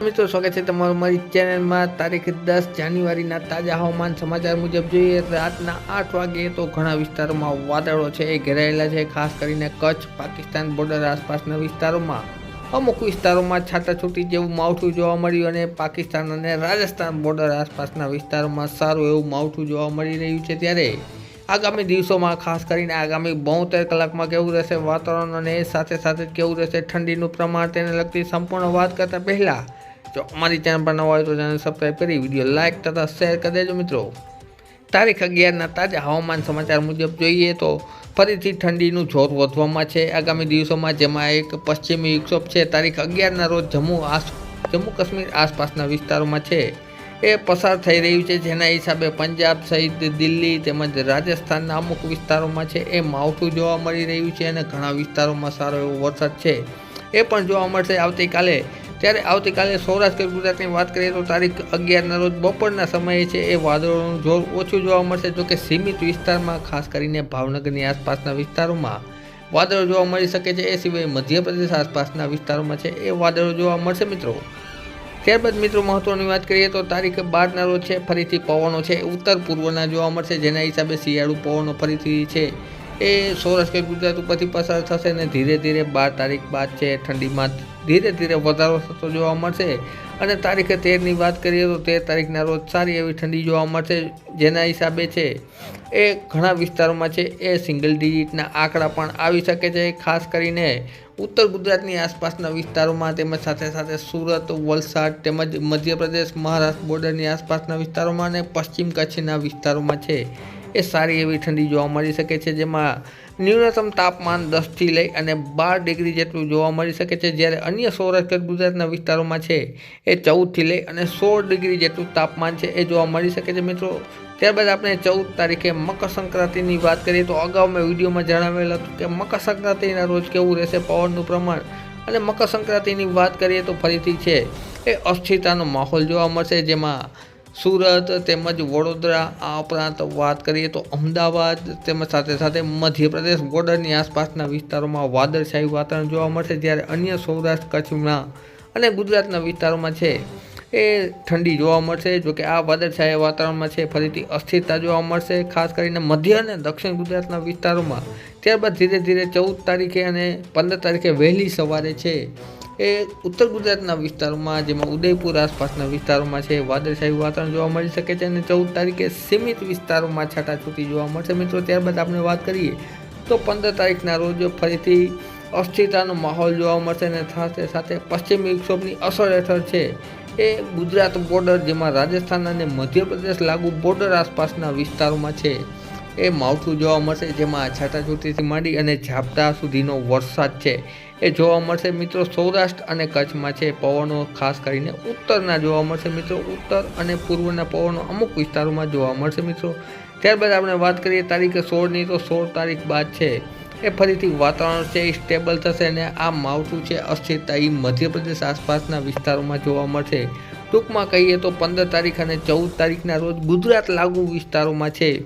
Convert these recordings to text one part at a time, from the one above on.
મિત્રો, સ્વાગત છે તમારું મારી ચેનલમાં. તારીખ દસ જાન્યુઆરીના તાજા હવામાન સમાચાર મુજબ જોઈએ રાતના આઠ વાગે તો ઘણા વિસ્તારોમાં વાદળો છે એ ઘેરાયેલા છે, ખાસ કરીને કચ્છ, પાકિસ્તાન બોર્ડર આસપાસના વિસ્તારોમાં. અમુક વિસ્તારોમાં છાટાછૂટી જેવું માવઠું જોવા મળ્યું અને પાકિસ્તાન અને રાજસ્થાન બોર્ડર આસપાસના વિસ્તારોમાં સારું એવું માવઠું જોવા મળી રહ્યું છે ત્યારે. આગામી દિવસોમાં ખાસ કરીને આગામી બોતેર કલાકમાં કેવું રહેશે વાતાવરણ અને સાથે સાથે કેવું રહેશે ઠંડીનું પ્રમાણ તેને લગતી સંપૂર્ણ વાત કરતાં પહેલાં જો અમારી ચેનલ પર નવા હોય તો ચેનલ સબસ્ક્રાઈબ કરી વીડિયો લાઇક તથા શેર કરી દેજો મિત્રો. તારીખ અગિયારના તાજા હવામાન સમાચાર મુજબ જોઈએ તો ફરીથી ઠંડીનું જોર વધવામાં છે. આગામી દિવસોમાં જેમાં એક પશ્ચિમી વિક્ષોભ છે, તારીખ અગિયારના રોજ જમ્મુ આસ, જમ્મુ કાશ્મીર આસપાસના વિસ્તારોમાં છે. એ પસાર થઈ રહ્યું છે, જેના હિસાબે પંજાબ સહિત દિલ્હી તેમજ રાજસ્થાનના અમુક વિસ્તારોમાં છે. એ માવઠું જોવા મળી રહ્યું છે અને ઘણા વિસ્તારોમાં સારો એવો વરસાદ છે. એ પણ જોવા મળશે આવતીકાલે. ત્યારે આવતીકાલે સૌરાષ્ટ્ર ગુજરાતની વાત કરીએ તો તારીખ અગિયારના રોજ બપોરના સમયે છે એ વાદળોનું જોર ઓછું જોવા મળશે જોકે સીમિત વિસ્તારમાં, ખાસ કરીને ભાવનગરની આસપાસના વિસ્તારોમાં વાદળો જોવા મળી શકે છે, એ સિવાય મધ્યપ્રદેશ આસપાસના વિસ્તારોમાં છે એ વાદળો જોવા મળશે મિત્રો. ત્યારબાદ મિત્રો મહત્વની વાત કરીએ તો તારીખ બારના રોજ છે, ફરીથી પવનો છે, ઉત્તર પૂર્વના જોવા મળશે, જેના હિસાબે શિયાળુ પવનો ફરીથી છે. એ સૌરાષ્ટ્ર ગુજરાત ઉપરથી પસાર થશે અને ધીરે ધીરે બાર તારીખ બાદ છે ઠંડીમાં ધીરે ધીરે વધારો થતો જોવા મળશે. અને તારીખે તેરની વાત કરીએ તો તેર તારીખના રોજ સારી એવી ઠંડી જોવા મળશે, જેના હિસાબે છે એ ઘણા વિસ્તારોમાં છે એ સિંગલ ડિજિટના આંકડા પણ આવી શકે છે, ખાસ કરીને ઉત્તર ગુજરાતની આસપાસના વિસ્તારોમાં તેમજ સાથે સાથે સુરત, વલસાડ તેમજ મધ્યપ્રદેશ, મહારાષ્ટ્ર બોર્ડરની આસપાસના વિસ્તારોમાં અને પશ્ચિમ કચ્છના વિસ્તારોમાં છે. એ સારી એવી ઠંડી જોવા મળી શકે છે, જેમાં ન્યૂનતમ તાપમાન દસથી લઈ અને બાર ડિગ્રી જેટલું જોવા મળી શકે છે, જ્યારે અન્ય સૌરાષ્ટ્ર ગુજરાતના વિસ્તારોમાં છે. એ ચૌદથી લઈ અને સોળ ડિગ્રી જેટલું તાપમાન છે, એ જોવા મળી શકે છે મિત્રો. ત્યારબાદ આપણે ચૌદ તારીખે મકર સંક્રાંતિની વાત કરીએ તો અગાઉ મેં વિડીયોમાં જણાવેલ હતું કે મકર સંક્રાંતિના રોજ કેવું રહેશે પવનનું પ્રમાણ? અને મકર સંક્રાંતિની વાત કરીએ તો ફરીથી છે એ અસ્થિરતાનો માહોલ જોવા મળશે, જેમાં સુરત તેમજ વડોદરા આ ઉપરાંત વાત કરીએ તો અમદાવાદ તેમજ સાથે સાથે મધ્યપ્રદેશ બોર્ડરની આસપાસના વિસ્તારોમાં વાદળછાયું વાતાવરણ જોવા મળશે, જ્યારે અન્ય સૌરાષ્ટ્ર કચ્છના અને ગુજરાતના વિસ્તારોમાં છે એ ઠંડી જોવા મળશે જોકે આ વાદળછાયા વાતાવરણમાં છે, ફરીથી અસ્થિરતા જોવા મળશે, ખાસ કરીને મધ્ય અને દક્ષિણ ગુજરાતના વિસ્તારોમાં. ત્યારબાદ ધીરે ધીરે ચૌદ તારીખે અને પંદર તારીખે વહેલી સવારે છે. એ ઉત્તર ગુજરાતના વિસ્તારોમાં, જેમાં ઉદયપુર આસપાસના વિસ્તારોમાં છે વાદળછાયું વાતાવરણ જોવા મળી શકે છે અને ચૌદ તારીખે સીમિત વિસ્તારોમાં છાટાછૂટી જોવા મળશે. મિત્રો, ત્યારબાદ આપણે વાત કરીએ તો પંદર તારીખના રોજ ફરીથી અસ્થિરતાનો માહોલ જોવા મળશે અને સાથે સાથે પશ્ચિમ વિક્ષોભની અસર હેઠળ છે. એ ગુજરાત બોર્ડર જેમાં રાજસ્થાન અને મધ્યપ્રદેશ લાગુ બોર્ડર આસપાસના વિસ્તારોમાં છે. એ માવઠું જોવા મળશે, જેમાં છાટાછૂટીથી માંડી અને ઝાપટા સુધીનો વરસાદ છે. એ જોવા મળશે મિત્રો સૌરાષ્ટ્ર અને કચ્છમાં છે પવનો, ખાસ કરીને ઉત્તરના જોવા મળશે મિત્રો. ઉત્તર અને પૂર્વના પવનો અમુક વિસ્તારોમાં જોવા મળશે મિત્રો. ત્યારબાદ આપણે વાત કરીએ તારીખે સોળની, તો સોળ તારીખ બાદ છે. એ ફરીથી વાતાવરણ છે, એ સ્ટેબલ થશે અને આ માવઠું છે, અસ્થિરતા એ મધ્યપ્રદેશ આસપાસના વિસ્તારોમાં જોવા મળશે. ટૂંકમાં કહીએ તો પંદર તારીખ અને ચૌદ તારીખના રોજ ગુજરાત લાગુ વિસ્તારોમાં છે.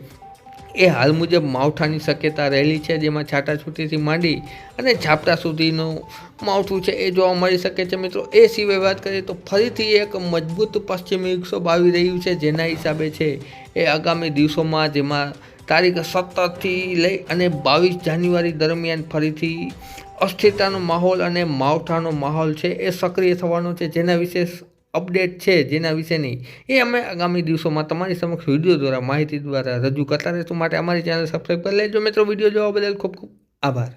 એ હાલ મુજબ માવઠાની શક્યતા રહેલી છે, જેમાં છાટાછૂટીથી માંડી અને ઝાપટા સુધીનું માવઠું છે, એ જોવા મળી શકે છે. મિત્રો, એ સિવાય વાત કરીએ તો ફરીથી એક મજબૂત પશ્ચિમી વિક્ષોભ આવી રહ્યું છે, જેના હિસાબે છે, એ આગામી દિવસોમાં જેમાં તારીખ સત્તરથી લઈ અને બાવીસ જાન્યુઆરી દરમિયાન ફરીથી અસ્થિરતાનો માહોલ અને માવઠાનો માહોલ છે એ સક્રિય થવાનો છે, જેના વિશે અપડેટ છે, જેના વિશેની એ અમે આગામી દિવસોમાં તમારી સમક્ષ વીડિયો દ્વારા માહિતી દ્વારા રજૂ કરતા રહીશું. માટે અમારી ચેનલ સબસ્ક્રાઈબ કરી લેજો. મિત્રો, વીડિયો જોવા બદલ ખૂબ ખૂબ આભાર.